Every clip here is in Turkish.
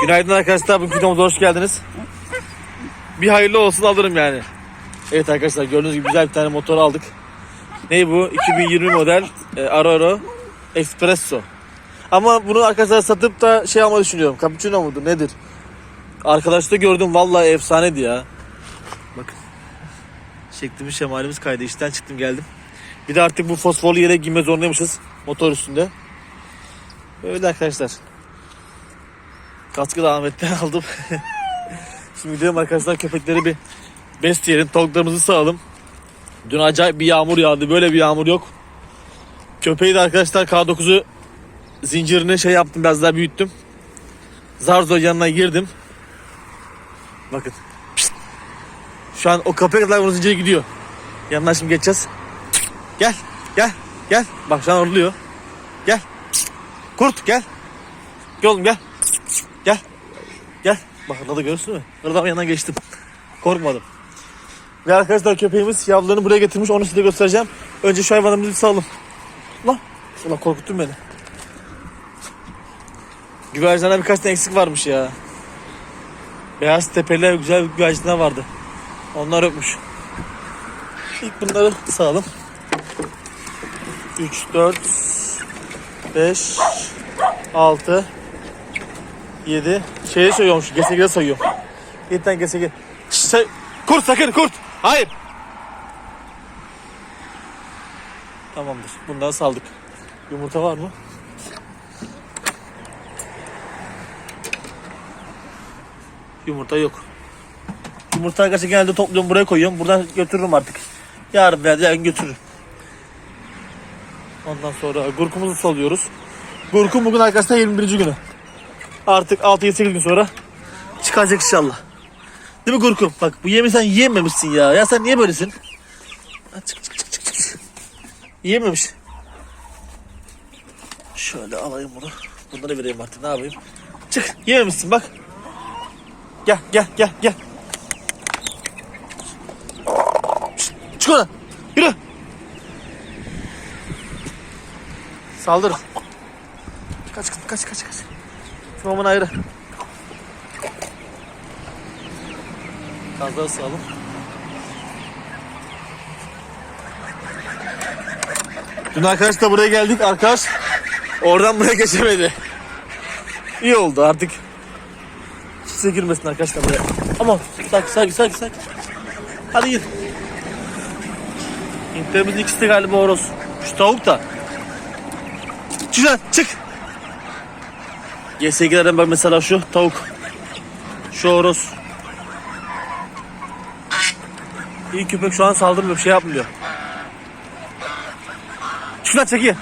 Günaydın arkadaşlar. Bugün videomuza hoş geldiniz. Bir hayırlı olsun alırım yani. Evet arkadaşlar gördüğünüz gibi güzel bir tane motor aldık. Ne bu? 2020 model e, Aroro Espresso. Ama bunu arkadaşlar satıp da şey almayı düşünüyorum. Cappuccino mudur nedir? Arkadaşta gördüm vallahi efsaneydi ya. Bakın. Şeklimiz şemalimiz kaydı. İşten çıktım geldim. Bir de artık bu fosforlu yere giyme zorundaymışız. Motor üstünde. Öyle arkadaşlar. Kaskı da Ahmet'ten aldım. Şimdi gidelim arkadaşlar köpekleri bir besleyelim. Tavuklarımızı sağalım. Dün acayip bir yağmur yağdı. Böyle bir yağmur yok. Köpeği de arkadaşlar K9'u zincirini şey yaptım biraz daha büyüttüm. Zar zor yanına girdim. Bakın. Şu an o kapıya kadar onun zinciri gidiyor. Yanından şimdi geçeceğiz. Gel. Gel. Gel. Bak şu an horluyor. Gel. Kurt gel. Gel oğlum. Gel. Bak da görürsün mü? Oradan yanına geçtim. Korkmadım. Ve arkadaşlar köpeğimiz yavrularını buraya getirmiş. Onu size göstereceğim. Önce şu hayvanımızı bir salım. Lan. Ulan korkuttun beni. Güvercinlerden birkaç tane eksik varmış ya. Beyaz tepeler güzel bir güvercinler vardı. Onlar yokmuş. İlk bunları sağalım. 3, 4, 5, 6, 7. Şeye sayıyormuş. Gesegire sayıyor. 7 tane gesegir. Say kurt sakın kurt. Hayır. Tamamdır. Bundan saldık. Yumurta var mı? Yumurta yok. Yumurta arkadaşlar genelde topluyorum buraya koyuyorum. Buradan götürürüm artık. Yarın veya yarın götürürüm. Ondan sonra gurkumuzu salıyoruz. Gurkum bugün arkadaşlar 21. günü. Artık 6-7-8 gün sonra çıkacak inşallah. Değil mi Gurkum? Bak bu yemi sen yiyememişsin ya. Ya sen niye böylesin? Çık çık çık çık çık. Yiyememiş. Şöyle alayım bunu. Bunları vereyim artık ne yapayım. Çık yememişsin bak. Gel gel gel gel. Çık oradan. Yürü. Saldır. Kaç kaç kaç kaç mamını ayrı. Kazları sağalım. Dün arkadaşla buraya geldik. Arkadaş oradan buraya geçemedi. İyi oldu artık. Kimse girmesin arkadaşlar buraya. Aman sakin sakin sakin sakin. Hadi gir. Hintlerimizin ikisi de galiba horoz. Şu tavuk da. Çık lan çık. GSG'lerden bak mesela şu tavuk. Şu horoz. İyi köpek şu an saldırmıyor bir şey yapmıyor. Lan çekil.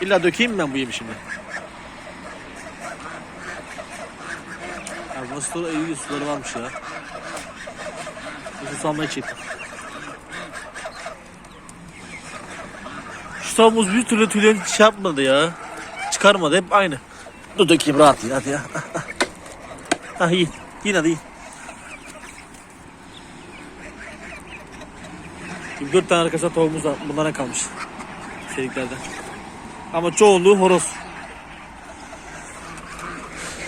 İlla dökeyim mi ben bu yemi şimdi? Ya nasıl iyi suları varmış ya. Su salmaya çektim. Tavuğumuz bir türlü tüylerini şey yapmadı ya. Çıkarmadı hep aynı. Dur dökeyim rahat yiyin hadi ya. Ha yiyin. Yiyin hadi yiyin. 24 tane arkadaşlar tavuğumuz var. Bunlara kalmış. Seliklerden. Ama çoğunluğu horoz.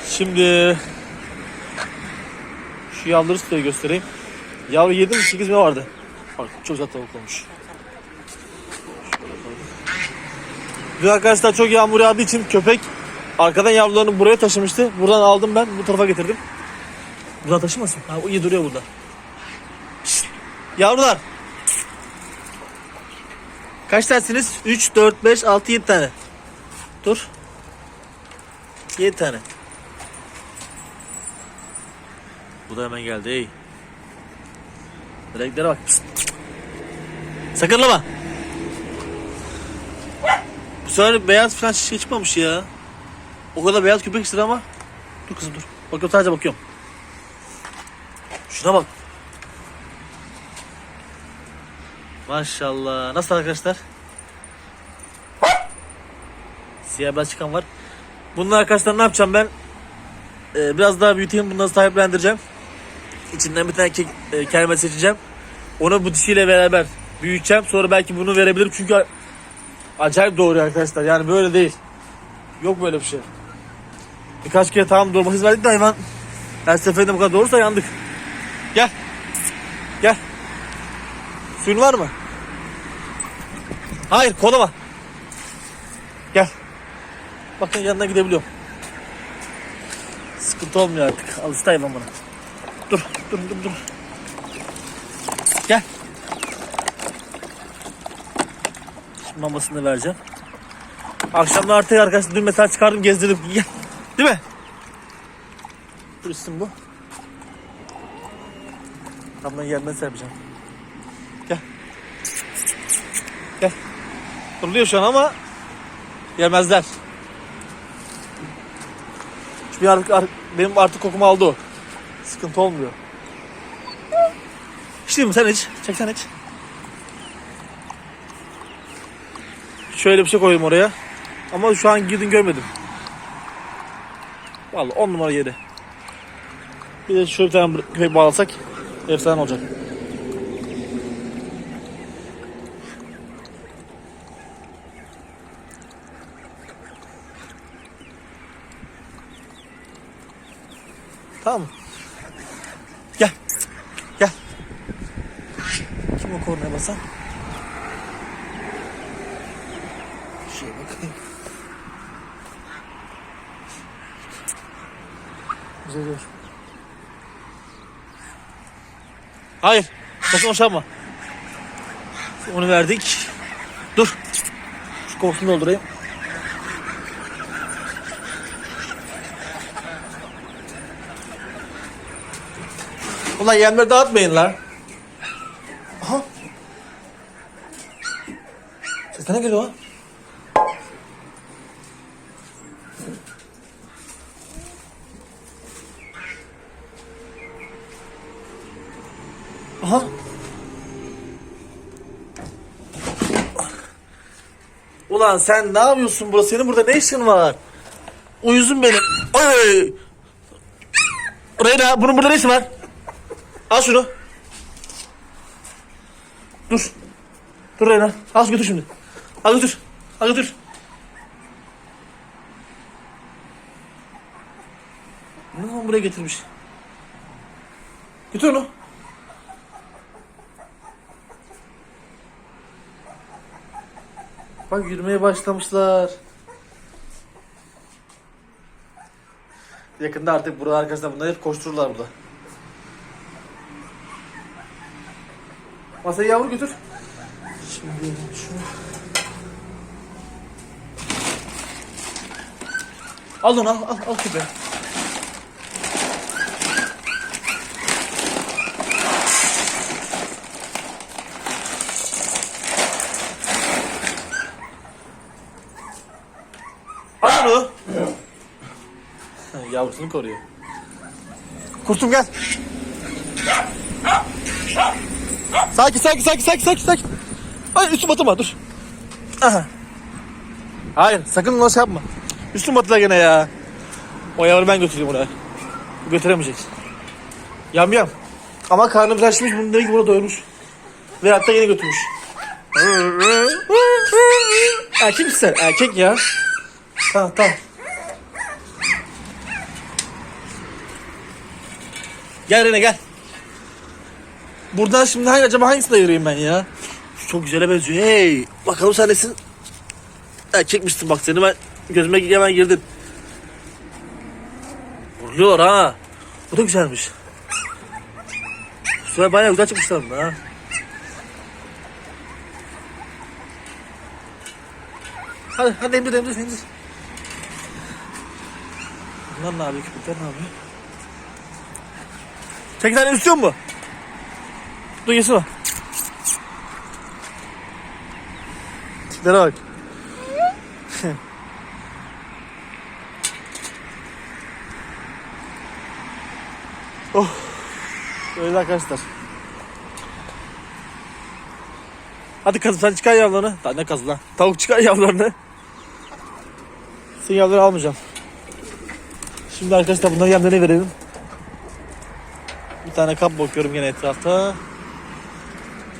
Şimdi şu yavruları size göstereyim. Yavru 7 mi 8 mi vardı? Bak çok güzel tavuk olmuş. Dün arkadaşlar çok yağmur yağdığı için köpek arkadan yavrularını buraya taşımıştı. Buradan aldım ben bu tarafa getirdim. Buradan taşımasın. Ha, iyi duruyor burada. Yavrular. Kaç tanesiniz? 3, 4, 5, 6, 7 tane. Dur. 7 tane. Bu da hemen geldi. Ey. Renklere bak. Sakınlama. Sefer beyaz falan şey çıkmamış ya. O kadar beyaz köpek istedim ama. Dur kızım dur. Bakıyorum sadece bakıyorum. Şuna bak. Maşallah. Nasıl arkadaşlar? Siyah beyaz çıkan var. Bunlar arkadaşlar ne yapacağım ben? Ee, biraz daha büyüteyim. Bunları sahiplendireceğim. İçinden bir tane kek, e, kelime seçeceğim. Onu bu dişiyle beraber büyüteceğim. Sonra belki bunu verebilirim. Çünkü Acayip doğuruyor arkadaşlar. Yani böyle değil. Yok böyle bir şey. Birkaç kere tamam doğurma hız verdik de hayvan her seferinde bu kadar doğursa yandık. Gel. Gel. Suyun var mı? Hayır koluma. Gel. Bakın yanına gidebiliyorum. Sıkıntı olmuyor artık. Alıştı hayvan bana. Dur, dur, dur, dur. Gel. Şimdi mamasını vereceğim. Akşamlar artık arkadaşlar dün mesela çıkardım gezdirdim. Değil mi? Dur isim bu. Tam da yerine serpeceğim. Gel. Gel. Kuruluyor şu an ama yemezler. Çünkü artık, benim artık kokumu aldı o. Sıkıntı olmuyor. İçti mi sen iç? Çek sen iç. Şöyle bir şey koydum oraya. Ama şu an girdin görmedim. Vallahi on numara yeri. Bir de şöyle bir tane köpek bağlasak efsane olacak. Tamam mı? Gel. Gel. Kim o kornaya basan? Şeye bakayım. Güzel dur. Hayır. Sakın hoşlanma. Onu verdik. Dur. Şu kovasını doldurayım. Ulan yemleri dağıtmayın lan. Aha. Ses ne geliyor lan? Aha. Ulan sen ne yapıyorsun burada? Senin burada ne işin var? Uyuzum benim. Ay. Reyna bunun burada ne işi var? Al şunu. Dur. Dur Reyna. Al götür şimdi. Al götür. Al götür. Ne zaman buraya getirmiş? Götür onu. Bak yürümeye başlamışlar. Yakında artık burada arkadaşlar bunlar hep koştururlar burada. Masayı yavru götür. Şimdi şunu. Al onu al al al köpeği. Al onu. Yavrusunu koruyor. Kurtum gel. Sakin sakin sakin sakin sakin sakin. Ay üstüm batırma dur. Aha. Hayır sakın ona şey yapma. Üstüm batıla gene ya. O yavru ben götüreyim oraya. Götüremeyeceksin. Yam yam. Ama karnım şişmiş bunu ki burada doyurmuş. Ve hatta yine götürmüş. Erkek misin sen? Erkek ya. Tamam tamam. Gel Rene gel. Buradan şimdi hangi, acaba hangisini ayırayım ben ya? Çok güzele benziyor. Hey bakalım sen nesin? Erkekmişsin bak seni ben gözüme hemen girdin. Vuruyor ha. Bu da güzelmiş. Şuraya bayağı güzel çıkmışlar bunlar ha. Hadi hadi emdir emdir emdir. Bunlar ne yapıyor köpekler ne yapıyor? Tek tane istiyor mu? Dur yesin o. Tiplere bak. oh. Öyle arkadaşlar. Hadi kızım sen çıkar yavrularını. Daha ne kazı lan? Tavuk çıkar yavrularını. Senin yavruları almayacağım. Şimdi arkadaşlar bunları yemlerine verelim. Bir tane kap bakıyorum yine etrafta.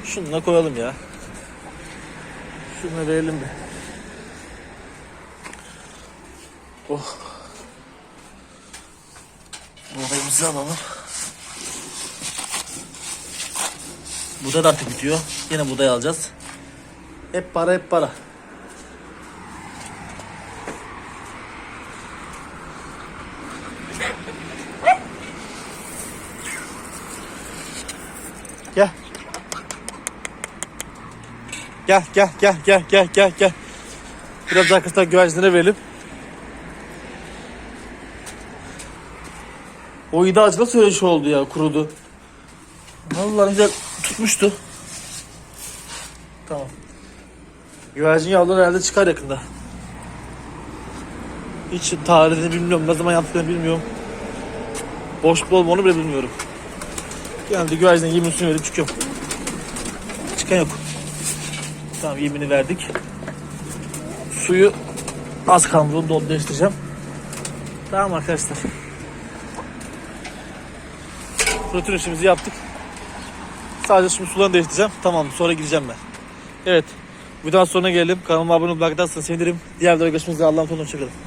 Şunu koyalım ya. Şunu verelim bir. Oh. Buradayımızı alalım. Buğday da artık bitiyor. Yine buğday alacağız. Hep para hep para. Gel gel gel gel gel gel gel. Biraz arkadaşlar güvercinlere verelim. O ida ağacı nasıl öyle şey oldu ya kurudu. Vallahi güzel tutmuştu. Tamam. Güvercin yavruları herhalde çıkar yakında. Hiç tarihini bilmiyorum. Ne zaman yaptıklarını bilmiyorum. Boş bol mu onu bile bilmiyorum. Genelde güvercine yemini verip çıkıyorum. Çıkan yok. Tamam yemini verdik. Suyu az kaldı onu da değiştireceğim. Tamam arkadaşlar. Rutin işimizi yaptık. Sadece şimdi sularını değiştireceğim. Tamam sonra gideceğim ben. Evet. Videonun sonuna gelelim. Kanalıma abone olmayı, like atarsanız sevinirim. Diğer videoda görüşmek üzere. Allah'a emanet. Hoşçakalın.